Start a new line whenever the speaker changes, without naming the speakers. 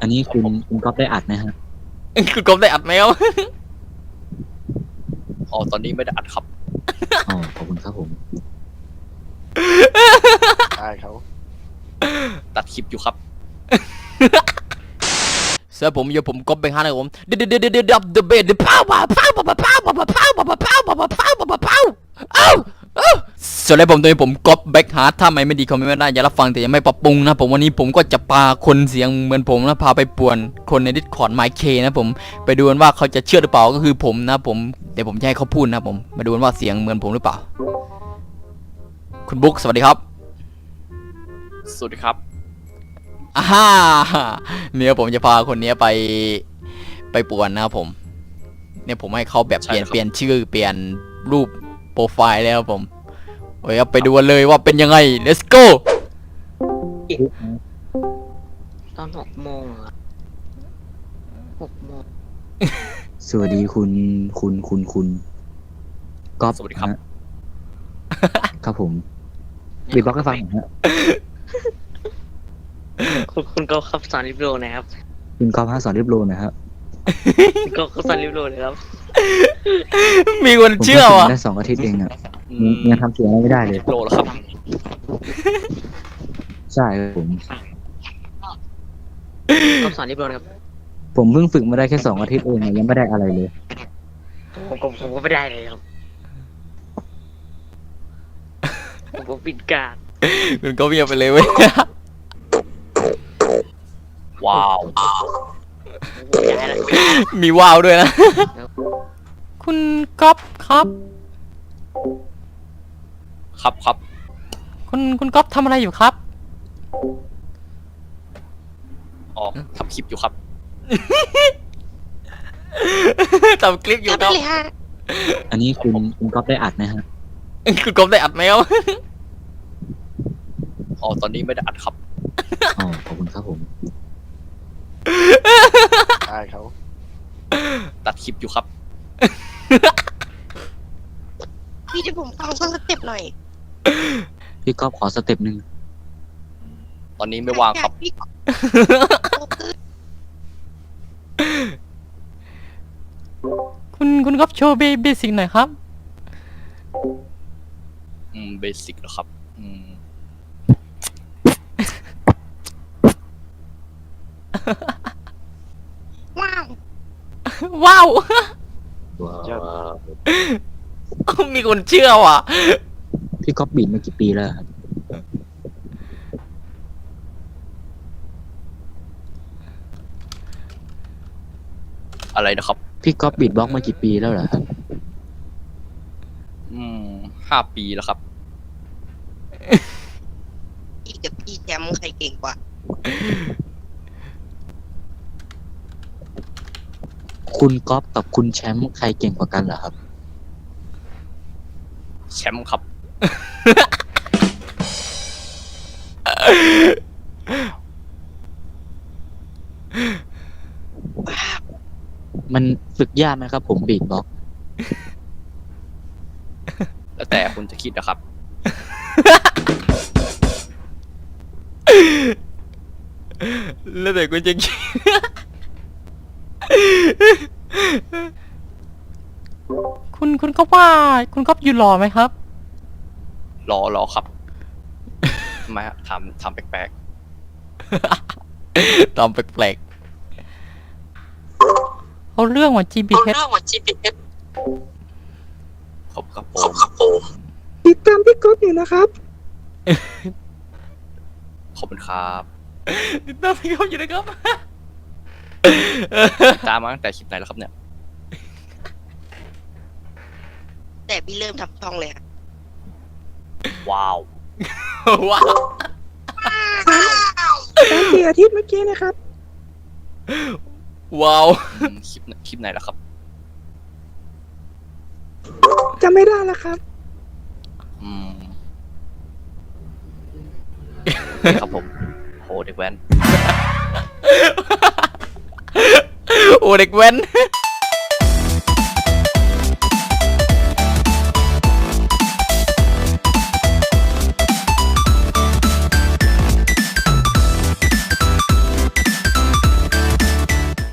อันนี้คุณคุณก๊อฟได้อัดไนะฮะ
คุณก๊อบได้อัดไหมครับ
อ๋อตอนนี้ไม่ได้อัดครับ
อ๋อขอบคุณครับผม
ตายเขา
ตัดคลิปอยู่ครับ
เสื้อผมอยู่ผมก๊อบไปห้านะครับผมเดือดเดือดเดือดเดือดเดดเดดเดดเดพดเด็วพาวดาวพดเด็ว ส่วนแล้วผมตัวนี้ผมกบแบ็คฮาร์ดถ้าไม่ไม่ดีคอมเมนต์ไม่ได้อย่ารับฟังแต่ยังไม่ปรับปรุงนะผมวันนี้ผมก็จะพาคนเสียงเหมือนผมนะพาไปป่วนคนในดิสคอร์ดไมเคนะผมไปดูกันว่าเขาจะเชื่อหรือเปล่าก็คือผมนะผมเดี๋ยวผมจะให้เขาพูดนะผมมาดูกันว่าเสียงเหมือนผมหรือเปล่า คุณบุ๊กสวัสดีครับ
สวัสดีครับ
อ่าฮ่าเนี่ยผมจะพาคนเนี้ยไปไปป่วนนะครับผม เนี่ยผมให้เขาแบบ
ใช่
เปลี่ยน
ครับ
เปลี่ยนชื่อเปลี่ยนรูปโปรไฟล์แล้วครับผม โอ้ยครับไปดูกันเลยว่าเป็นยังไง let's go
ตอนหกโมงเหรอหกโมง
สวัสดีคุณคุณคุณคุณก๊อฟ
สวัสดีครับ
ฮะครับผมบีบล็อกให้ฟังหน่อยฮะ
คุณคุณก็ขับสอนริบโรนะครับ
คุณก๊อฟฮะสอนเรียบโรนะฮะ
คุณก็ขับสอนริบโรนะครับ
มีคน
ผม
เชื่อ
พิ่งฝึก
ว่ะ
ได้สองอาทิตย์เองอะ
อื
ยัง
ม
ยังทำเสียงอะไรไม่ได้เลย
โลแล้วครับ
ใช่ครับผม
ขับสอนริบโรนะครับ
ผมเพิ่งฝึกมาได้แค่สองอาทิตย์เองอะยังไม่ได้อะไรเลย
ผมก็ผมก็ไม่ได้เลยครับ ผมก็ปิดการ
คุณก็เงียบไปเลยเว้ย
ว้าว
ผมย้ายแล้ว
มีว้าวด้วยนะ คุณก๊อฟครับ
ครับครับ
คุณคุณก๊อฟทำอะไรอยู่ครับ
อ๋อทำคลิปอยู่ครับ
ทำคลิปอยู่ครับ
อันนี้คุณคุณก๊อฟได้อัดไหมฮะ
คุณก๊อฟได้อัดไหมครับ
อ๋อตอนนี้ไม่ได้อัดครับ
อ๋อขอบคุณครับผม
ใช่เขา
ตัดคลิปอยู่ครับ
พี่จะผมฟังสักสเต็ปหน่อย
พี่ก๊อฟขอสเต็ปหนึ่ง
ตอนนี้ไม่ว่างครับ
พี่
คุณคุณก๊อฟโชว์เบสิกหน่อยครับ
อืมเบสิกเหรอครับ อืม
ว้าว
ว้าว
ว้าว
มีคนเชื่อว่ะ
พี่ก๊อฟบีดมากี่ปีแล้วครับ
อะไรนะครับ
พี่ก๊อฟบีดบล็อกมากี่ปีแล้วเหรอครับ
อืมห้าปีแล้วครับ
พี่กับพี่แชมป์ใครเก่งกว่า
คุณก๊อฟกับคุณแชมป์ใครเก่งกว่ากันเหรอครับ
แชมป์ครับ
มันฝึกยากไหมครับผมบีดบล็อก
แล้วแต่คุณจะคิดนะครับ
แล้วแต่คุณจะคิด คุณคุณก็ว่า คุณก็ยืนรอไหมครับ
รอรอครับทำไมฮะทำทำแปลก
ตามแปลกๆเอาเรื่องว่า GPS
ๆครับครับผม
ติดตามพี่ก๊อฟอยู่นะครับ
ขอบคุณครับ
ติดตามพี่เขาอยู่นะครับ
ตามมาตั้งแต่คลิปไหนแล้วครับเนี่ย
แต่พี่เริ่มทำช่องเลยอะ
ว้าว
ว้าว
ตามสี่อาทิตย์เมื่อกี้นะครับ
ว้าว
อืมคลิปไหนคลิปไหนแล้วครับ
จำไม่ได้แล้วครับ
อืมนี่ครับผมโหเด็กแว้น
โอ้เด็กแว้น